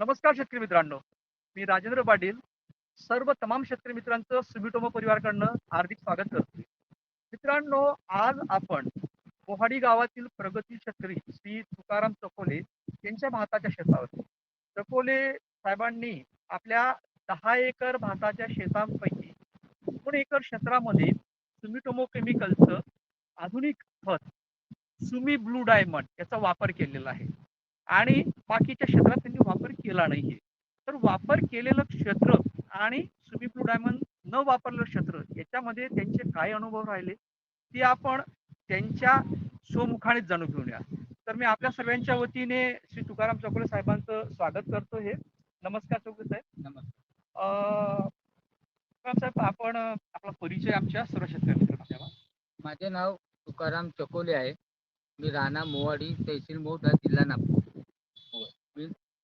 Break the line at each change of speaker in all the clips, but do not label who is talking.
नमस्कार शेतकरी मित्रांनो. मी राजेंद्र पाटील. सर्व तमाम शेतकरी मित्रांचं सुमिटोमो परिवारकडनं हार्दिक स्वागत करतो. मित्रांनो आज आपण मोहाडी गावातील प्रगती शेतकरी श्री तुकाराम चकोले यांच्या भाताच्या शेतावर. चकोले साहेबांनी आपल्या दहा एकर भाताच्या शेतांपैकी दोन एकर क्षेत्रामध्ये सुमिटोमो केमिकलचं आधुनिक खत सुमी ब्लू डायमंड याचा वापर केलेला आहे. आणि बाकीच्या क्षेत्रात त्यांनी वापर केला नाहीये. तर वापर केलेलं क्षेत्र आणि सुमी ब्लू डायमंड न वापरलेलं क्षेत्र याच्यामध्ये त्यांचे काय अनुभव राहिले? ते आपण त्यांच्या स्वमुखानेच जाणून घेऊया. तर मी आपल्या सर्वांच्या वतीने श्री तुकाराम चौगुले साहेबांचं स्वागत करतो हे. नमस्कार चौगुले साहेब.
नमस्कार.
तुकाराम साहेब आपण आपला परिचय आमच्या सर्व द्यावा.
माझे नाव तुकाराम चकोले आहे. मी राणा मोवाडी तहसील मोठा जिल्हा नागपूर.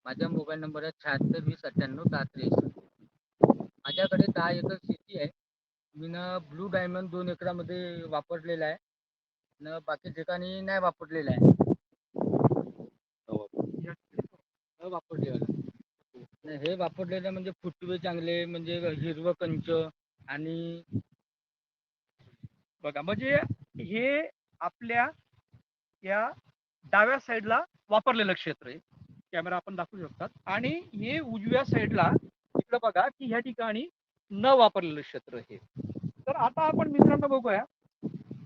माझा मोबाईल नंबर आहे शहात्तर वीस अठ्ठ्याण्णव दहा त्रेसष्ट. माझ्याकडे दहा एकर शेती आहे. मी न ब्लू डायमंड दोन एकरामध्ये वापरलेला आहे. न बाकी ठिकाणी नाही वापरलेला आहे. वापरलेलं हे वापरलेलं म्हणजे फुटवे चांगले म्हणजे हिरवं कंच आणि
बघा म्हणजे हे आपल्या या डाव्या साईडला वापरलेलं क्षेत्र आहे. कॅमेरा आपण दाखवू शकतात. आणि हे उजव्या साईडला इकडं बघा की ह्या ठिकाणी न वापरलेलं क्षेत्र हे तर आता आपण मित्रांनो बघूया.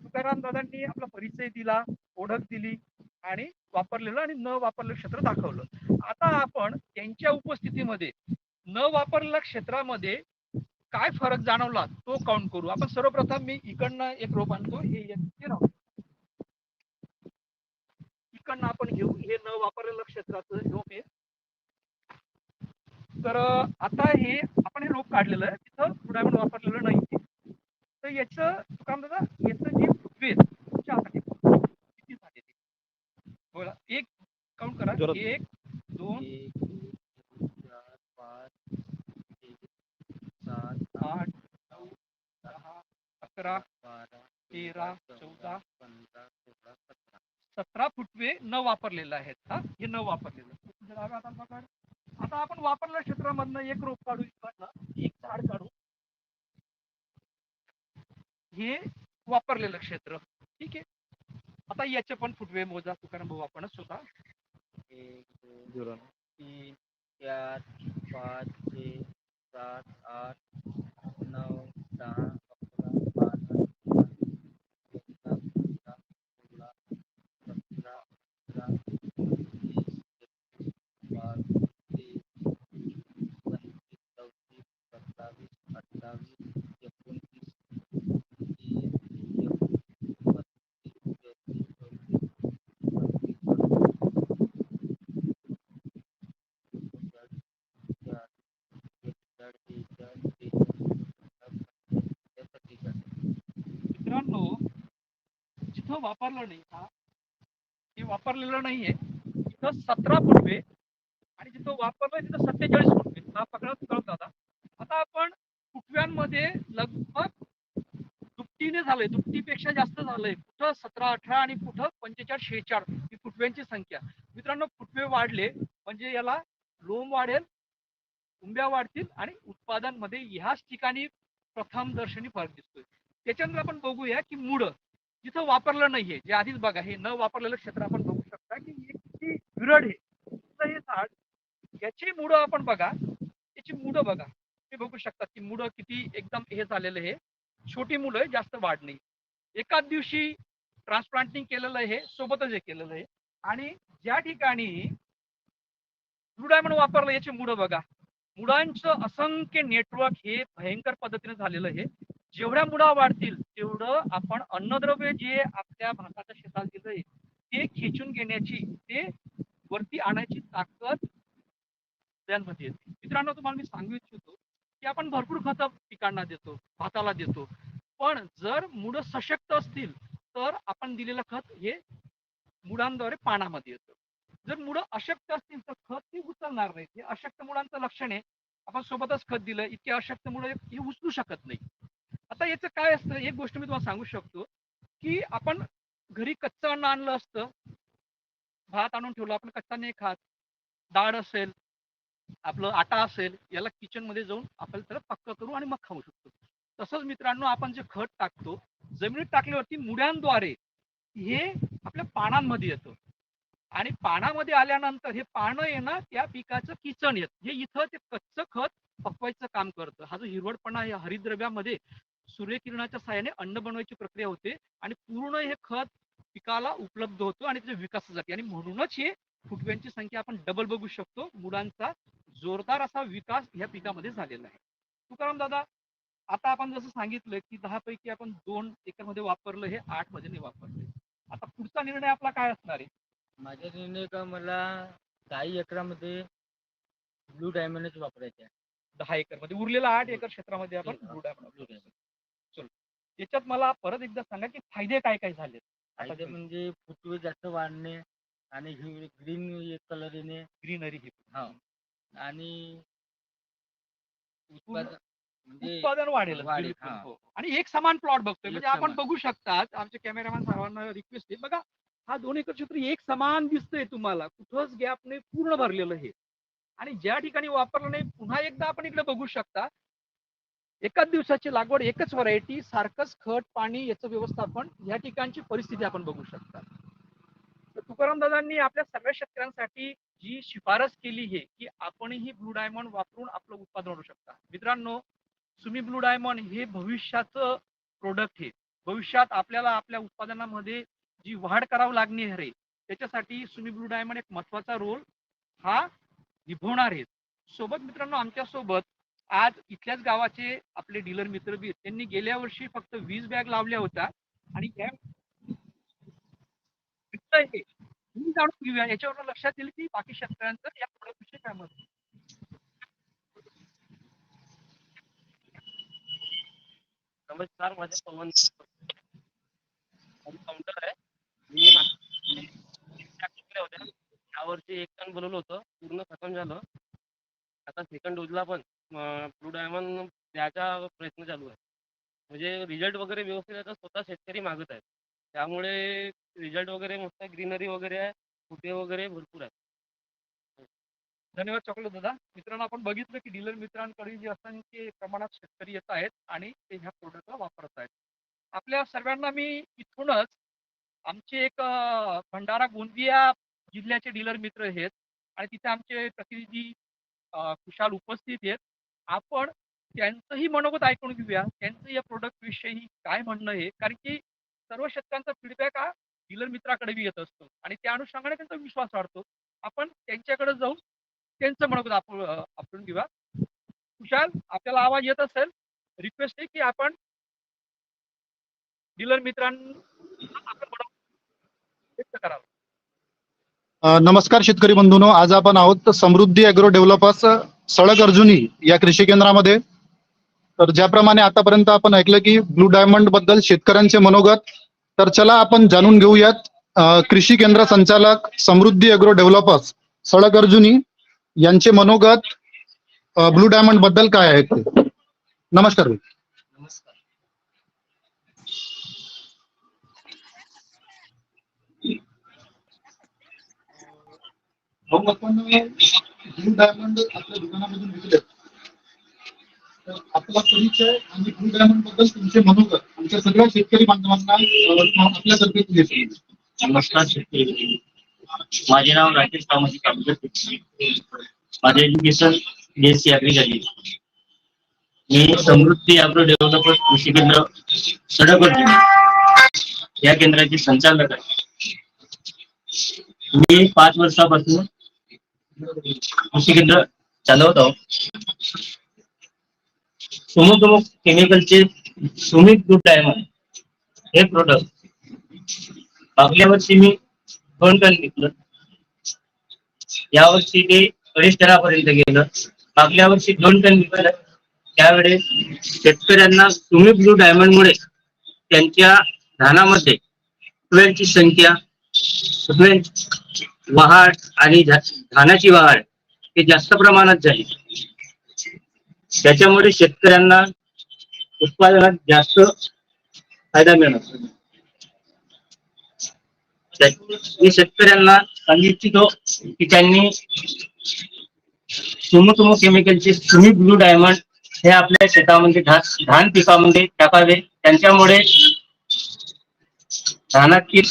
तुकाराम दादांनी आपला परिचय दिला ओळख दिली आणि वापरलेलं आणि न वापरलेलं क्षेत्र दाखवलं. आता आपण त्यांच्या उपस्थितीमध्ये न वापरलेल्या क्षेत्रामध्ये काय फरक जाणवला तो काउंट करू. आपण सर्वप्रथम मी इकडनं एक रोप आणतो. हे एक इकडनं आपण घेऊ हे न वापरलेलं क्षेत्राचं आहे तर आता हे आपण हे रोप काढलेलं आहे तिथं डायमंड वापरलेलं नाही तर याचं काम दादा याचं जे फुटवे आहेत, तुमच्या हातात आहे. किती झाले बोला एक काउंट करा. एक दोन
चार पाच सात
आठ नऊ दहा अकरा
बारा
तेरा चौदा
सतरा
फुटवे न वापरलेले आहेत हा? हे न वापरलेलं. आता आपण वापरलेल्या क्षेत्रामधनं एक रोप काढू एक झाड काढू. हे वापरलेलं क्षेत्र. ठीक आहे? आता याचे पण फुटवे मोजा. तुकाराम भाऊ आपणच स्वतः
एक दोन तीन चार पाच छे सात आठ नऊ दहा अकरा बारा तेरा चौदा पंधरा सोळा सतरा अठरा वीस एकवीस बावीस तेवीस पंचवीस सव्वीस सत्तावीस अठ्ठावीस एकोणतीस तीस एकतीस बत्तीस तेहतीस चौतीस पस्तीस
मित्रांनो जिथं वापरलं नाही हा हे वापरलेलं नाहीये. तिथं सतरा फुटवे आणि जिथं वापरलं तिथं सत्तेचाळीस फुटवे. हा पकडा कळत दादा. आता आपण फुटव्यांमध्ये लगभग दुपटीने झालंय. दुपटीपेक्षा जास्त झालंय. कुठं सतरा अठरा आणि कुठं पंचेचाळीस शेहेचाळ ही फुटव्यांची संख्या. मित्रांनो फुटवे वाढले म्हणजे याला लोम वाढेल उंब्या वाढतील आणि उत्पादनमध्ये ह्याच ठिकाणी प्रथम दर्शनी फरक दिसतोय. त्याच्यानंतर आपण बघूया की मुळं. जिथं वापरलं नाहीये जे आधीच बघा हे न वापरलेलं क्षेत्र आपण बघू शकता की हे किती विरळ आहे. तर हे झाड याची मुडं आपण बघा याची मुडं बघा. ते बघू शकता की मुडं किती एकदम हे झालेलं आहे. छोटी मुलं आहे, जास्त वाढ नाही. एकाच दिवशी ट्रान्सप्लांटिंग केलेलं आहे हे सोबतच हे केलेलं आहे. आणि ज्या ठिकाणी ब्लू डायमंड वापरलं याची मुडं बघा. मुडांचं असंख्य नेटवर्क हे भयंकर पद्धतीने झालेलं आहे. जेवढ्या मुळा वाढतील तेवढं आपण अन्नद्रव्य जे आपल्या भाताच्या शेतात दिलंय ते खेचून घेण्याची ते वरती आणायची ताकद त्यांमध्ये येते. मित्रांनो तुम्हाला मी सांगू इच्छितो की आपण भरपूर खत पिकांना देतो भाताला देतो. पण जर मुळं सशक्त असतील तर आपण दिलेलं खत हे मुळांद्वारे पानामध्ये येतं. जर मुळं अशक्त असतील तर खत ती उचलणार नाही. हे अशक्त मुळांचं लक्षण आहे. आपण सोबतच खत दिलं इतके अशक्त मुळे हे उचलू शकत नाही. आता याचं काय असतं एक गोष्ट मी तुम्हाला सांगू शकतो की आपण घरी कच्चं अन्न आणलं असतं भात आणून ठेवलं आपण कच्चा नाही खात डाळ असेल आपलं आटा असेल याला किचनमध्ये जाऊन आपण त्याला पक्क करू आणि मग खाऊ शकतो. तसंच मित्रांनो आपण जे खत टाकतो जमिनीत टाकल्यावरती मुड्यांद्वारे हे आपल्या पानांमध्ये येतं. आणि पानामध्ये आल्यानंतर हे पानं येणं त्या पिकाचं किचन येत. हे इथं ते कच्चं खत पकवायचं काम करतं. हा जो हिरवडपणा आहे हरिद्रव्यामध्ये सूर्यकिरणाच्या सहाय्याने अन्न बनवायची प्रक्रिया होते आणि पूर्ण हे खत पिकाला उपलब्ध होतो आणि त्याच्या विकासासाठी. आणि म्हणूनच हे फुटव्यांची संख्या आपण डबल बघू शकतो. मुलांचा जोरदार असा विकास या पिकामध्ये झालेला आहे. तुकाराम दादा आता आपण जसं सांगितलं की दहा पैकी आपण दोन एकरमध्ये वापरलं हे आठमध्ये नाही वापरले. आता पुढचा निर्णय आपला काय असणार आहे?
माझा निर्णय का मला काही एकरामध्ये ब्लू डायमंडच वापरायचे आहे.
दहा एकरमध्ये उरलेला आठ एकर क्षेत्रामध्ये आपण
हा.
blue याच्यात मला परत एकदा सांगा की फायदे काय काय झाले
फायदे म्हणजे फुटवे जास्त वाढणे आणि ग्रीन कलर येणे
ग्रीनरी हे
हा. आणि उत्पादन म्हणजे
उत्पादन वाढेल. आणि एक समान प्लॉट बघतोय. म्हणजे आपण. बघू शकतात आमचे कॅमेरामॅन सर्वांना रिक्वेस्ट आहे. बघा हा दोन एकर क्षेत्र एक समान दिसतंय तुम्हाला. कुठंच गॅप नाही पूर्ण भरलेलं हे. आणि ज्या ठिकाणी वापरलं नाही पुन्हा एकदा आपण इकडे बघू शकता. एकाच दिवसाची लागवड एकच व्हरायटी सारखंच खत पाणी याचं व्यवस्थापन या ठिकाणची परिस्थिती आपण बघू शकता. तर तुकाराम दादांनी आपल्या सगळ्या शेतकऱ्यांसाठी जी शिफारस केली आहे की आपणही ब्लू डायमंड वापरून आपलं उत्पादन वाढवू शकता. मित्रांनो सुमी ब्लू डायमंड हे भविष्याचं प्रोडक्ट आहे. भविष्यात आपल्याला आपल्या उत्पादनामध्ये जी वाढ करावी लागणार आहे त्याच्यासाठी सुमी ब्लू डायमंड एक महत्त्वाचा रोल हा निभवणार आहे. सोबत मित्रांनो आमच्यासोबत आज इथल्याच गावाचे आपले डीलर मित्र बी आहेत. त्यांनी गेल्या वर्षी फक्त वीस बॅग लावल्या होत्या. आणि या हे. जाणून घेऊया. याच्यावर लक्षात येईल की बाकी शेतकऱ्यांचं या प्रोडक्ट विषयी काय मत
नमस्कार माझे पवन. काउंटर आहे. मी मागच्या होत्या यावर्षी एक टन बनवलं होतं. पूर्ण खतम झालं. आता सेकंड डोजला पण ब्लू डायमंड द्यायचा प्रयत्न चालू आहे. म्हणजे रिझल्ट वगैरे व्यवस्थित आता स्वतः शेतकरी मागत आहेत. त्यामुळे रिझल्ट वगैरे मस्त ग्रीनरी वगैरे आहे फुटे वगैरे भरपूर आहेत.
धन्यवाद चॉकलेट दादा. मित्रांनो आपण बघितलं की डीलर मित्रांकडे जे असंख्य प्रमाणात शेतकरी येत आहेत आणि ते ह्या प्रोडक्टला वापरत आहेत. आपल्या सर्वांना मी इथूनच आमचे एक भंडारा गोंदिया जिल्ह्याचे डीलर मित्र आहेत आणि तिथे आमचे प्रतिनिधी खुशाल उपस्थित आहेत. आपण त्यांचंही मनोगत ऐकून घेऊया. त्यांचं या प्रोडक्ट विषयी काय म्हणणं आहे? कारण की सर्व शेतकऱ्यांचा फीडबॅक हा डीलर मित्राकडे बी येत असतो. आणि त्या अनुषंगाने त्यांचा विश्वास वाढतो. आपण त्यांच्याकडे जाऊन त्यांचं मनोगत आपण आपण घेऊया. खुशाल आपल्याला आवाज येत असेल. रिक्वेस्ट आहे की आपण डीलर मित्रांना आपण व्यक्त करावं.
नमस्कार शेतकरी बंधूनो. आज आपण आहोत समृद्धी अॅग्रो डेव्हलपर्स सळक अर्जुनी या कृषी केंद्रामध्ये. तर ज्याप्रमाणे आतापर्यंत आपण ऐकलं की ब्लू डायमंडबद्दल शेतकऱ्यांचे मनोगत तर चला आपण जाणून घेऊयात कृषी केंद्र संचालक समृद्धी अग्रो डेव्हलपर्स सळक अर्जुनी यांचे मनोगत ब्लू डायमंडबद्दल काय आहे? ते नमस्कार
नमस्कार.
ब्लू डायमंड आपल्या दुकानामधून विकले आपला परिचय आणि ब्लू डायमंडबद्दल तुमचे मनोगत आमच्या सगळ्या शेतकरी बांधवांना आपल्या आपल्यातर्फे तुम्ही
नमस्कार शेतकरी माझे नाव राकेश कामाची कामगार माझे education B S C agri झाली. मी समृद्धी अॅग्रो डेव्हलपर कृषी केंद्र सडक या केंद्राचे संचालक आहे. मी पाच वर्षापासून कृषी केंद्र चालवत आहोत सुमुख केमिकलचे सुमित गुड डायमंड हे प्रोडक्ट मागल्या वर्षी मी दोन टन विकलं यावर्षी ते अडीच टनापर्यंत गेलं मागल्या वर्षी दोन टन विकलं त्यावेळेस शेतकऱ्यांना सुमित ब्लू डायमंड मुळे त्यांच्या धानामध्ये फुटव्यांची संख्या वहाड वाढ आणि धानाची वाढ हे जास्त प्रमाणात झाली. त्याच्यामुळे शेतकऱ्यांना उत्पादनात जास्त फायदा मिळणार. मी शेतकऱ्यांना सांगू इच्छितो की त्यांनी सुमोटोमो केमिकलचे सुमी ब्लू डायमंड हे आपल्या शेतामध्ये धान धान पिकामध्ये टाकावे. त्यांच्यामुळे धानातील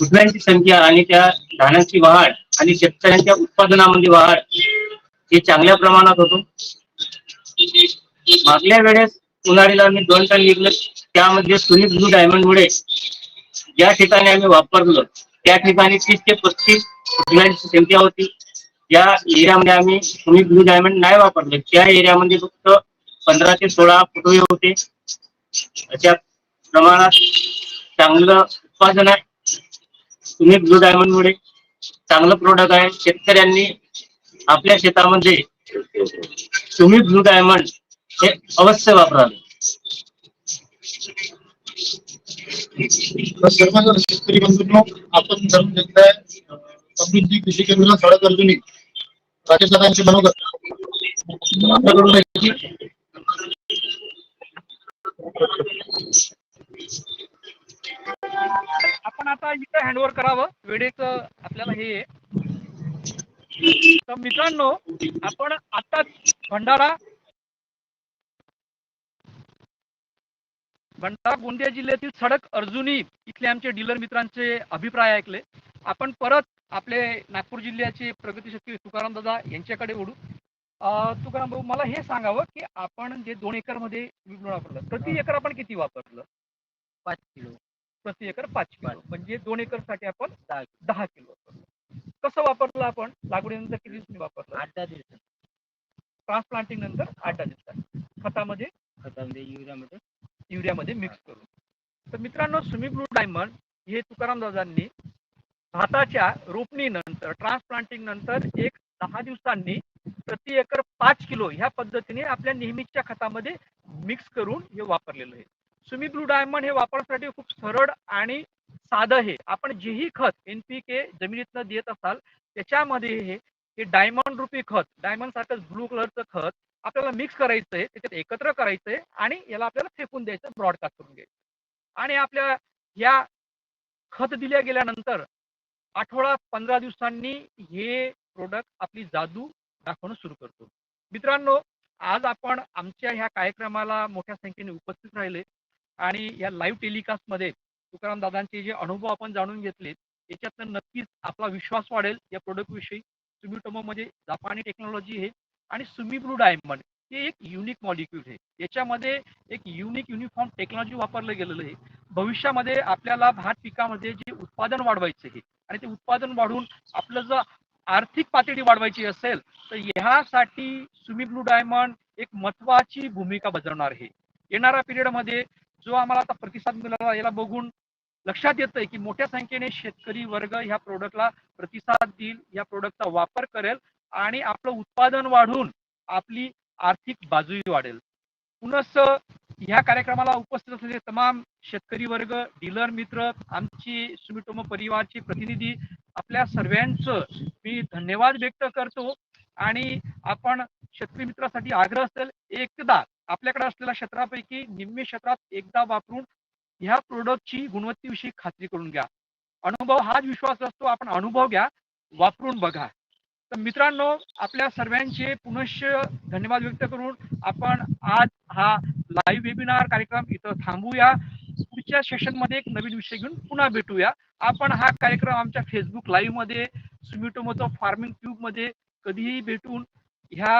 फुटव्यांची संख्या आणि त्या धान्यांची वाढ आणि शेतकऱ्यांच्या उत्पादनामध्ये वाढ हे चांगल्या प्रमाणात होतो. मागल्या वेळेस उन्हाळीला आम्ही दोन टन विकलं त्यामध्ये सुनील ब्लू डायमंड मुळे ज्या ठिकाणी आम्ही वापरलो. त्या ठिकाणी तीस ते पस्तीस फुटव्यांची संख्या होती. ज्या एरियामध्ये आम्ही सुनील ब्लू डायमंड नाही वापरलो. त्या एरियामध्ये फक्त पंधरा ते सोळा फुटवे होते. अशा प्रमाणात चांगलं उत्पादन आहे. तुम्ही ब्लू डायमंड मुळे चांगलं प्रोडक्ट आहे. शेतकऱ्यांनी आपल्या शेतामध्ये तुम्ही ब्लू डायमंड हे अवश्य वापरावे.
सर्व शेतकरी बंधूंनो आपण जाणून घेतलाय समृद्धी कृषी केंद्र सडक अर्जुनी राकेश दादांची मनोगत. आपल्याकडून
आपण आता इथं हँडओव्हर करावं. वेळेच आपल्याला हे आहे. तर मित्रांनो आपण आता भंडारा भंडारा गोंदिया जिल्ह्यातील सडक अर्जुनी इथले आमचे डीलर मित्रांचे अभिप्राय ऐकले. आपण परत आपले नागपूर जिल्ह्याचे प्रगती शक्ती तुकाराम दादा यांच्याकडे ओढू तुकाराम भाऊ मला हे सांगावं की आपण जे दोन एकरमध्ये वापरलं प्रति एकर आपण किती वापरलं?
पाच किलो.
प्रति एकर पाच किलो. म्हणजे दोन एकरसाठी आपण
दहा
किलो. कसं वापरलं आपण? लागवडीनंतर किती दिवसांनी वापरलं?
आठ दहा दिवसात
ट्रान्सप्लांटिंग नंतर आठ दहा दिवसांनी. खतामध्ये?
खतामध्ये युरियामध्ये
युरियामध्ये मिक्स करून. तर मित्रांनो सुमी ब्लू डायमंड हे तुकाराम दादांनी भाताच्या रोपणीनंतर ट्रान्सप्लांटिंग नंतर एक दहा दिवसांनी प्रति एकर पाच किलो ह्या पद्धतीने आपल्या नेहमीच्या खतामध्ये मिक्स करून हे वापरलेलं आहे. सुमी ब्लू डायमंड हे वापरण्यासाठी खूप सरळ आणि साधं आहे. आपण जेही खत एन पी के जमिनीतनं देत असाल त्याच्यामध्ये हे डायमंड रुपी खत डायमंड सारखं ब्लू कलरचं खत आपल्याला मिक्स करायचं आहे त्याच्यात एकत्र करायचंय आणि याला आपल्याला फेकून द्यायचं ब्रॉडकास्ट करून घ्यायचं. आणि आपल्या या खत दिल्या गेल्यानंतर आठवडा पंधरा दिवसांनी हे प्रोडक्ट आपली जादू दाखवणं सुरू करतो. मित्रांनो आज आपण आमच्या ह्या कार्यक्रमाला मोठ्या संख्येने उपस्थित राहिले. आणि या लाईव्ह टेलिकास्टमध्ये तुकाराम दादांचे जे अनुभव आपण जाणून घेतले याच्यातनं नक्कीच आपला विश्वास वाढेल. या प्रोडक्ट विषयी सुमिटोमो म्हणजे जापानी टेक्नॉलॉजी आहे आणि सुमी ब्लू डायमंड हे एक युनिक मॉलिक्यूल आहे याच्यामध्ये एक युनिक युनिफॉर्म टेक्नॉलॉजी वापरलं गेलेलं आहे. भविष्यामध्ये आपल्याला भात पिकामध्ये जे उत्पादन वाढवायचं आहे आणि ते उत्पादन वाढवून आपलं जर आर्थिक पातळी वाढवायची असेल तर ह्यासाठी सुमी ब्लू डायमंड एक महत्वाची भूमिका बजावणार आहे. येणाऱ्या पिरियडमध्ये जो आम्हाला आता प्रतिसाद मिळाला याला बघून लक्षात येतंय की मोठ्या संख्येने शेतकरी वर्ग ह्या प्रोडक्टला प्रतिसाद देईल या प्रोडक्टचा वापर करेल आणि आपलं उत्पादन वाढून आपली आर्थिक बाजूही वाढेल. पुनस ह्या कार्यक्रमाला उपस्थित असलेले तमाम शेतकरी वर्ग डीलर मित्र आमची सुमिटोमो परिवारचे प्रतिनिधी आपल्या सर्वांचं मी धन्यवाद व्यक्त करतो. आणि आपण शेतकरी मित्रासाठी आग्रह असेल एकदा आपल्याकडे असलेल्या क्षेत्रापैकी निम्मे क्षेत्रात एकदा वापरून ह्या प्रोडक्टची गुणवत्तेविषयी खात्री करून घ्या. अनुभव हाच विश्वास असतो आपण अनुभव घ्या वापरून बघा. तर मित्रांनो आपल्या सर्वांचे पुनश्च धन्यवाद व्यक्त करून आपण आज हा लाईव्ह वेबिनार कार्यक्रम इथं थांबूया. पुढच्या सेशनमध्ये एक नवीन विषय घेऊन पुन्हा भेटूया. आपण हा कार्यक्रम आमच्या फेसबुक लाईव्हमध्ये सुमिटोमोचा फार्मिंग ट्यूबमध्ये कधीही भेटून ह्या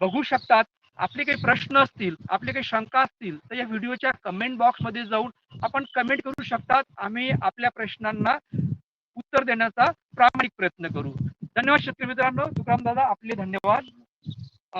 बघू शकतात. आपले काही प्रश्न असतील आपले काही शंका असतील तर या व्हिडिओच्या कमेंट बॉक्समध्ये जाऊन आपण कमेंट करू शकतात. आम्ही आपल्या प्रश्नांना उत्तर देण्याचा प्रामाणिक प्रयत्न करू. धन्यवाद शेतकरी मित्रांनो. तुकाराम दादा आपले धन्यवाद.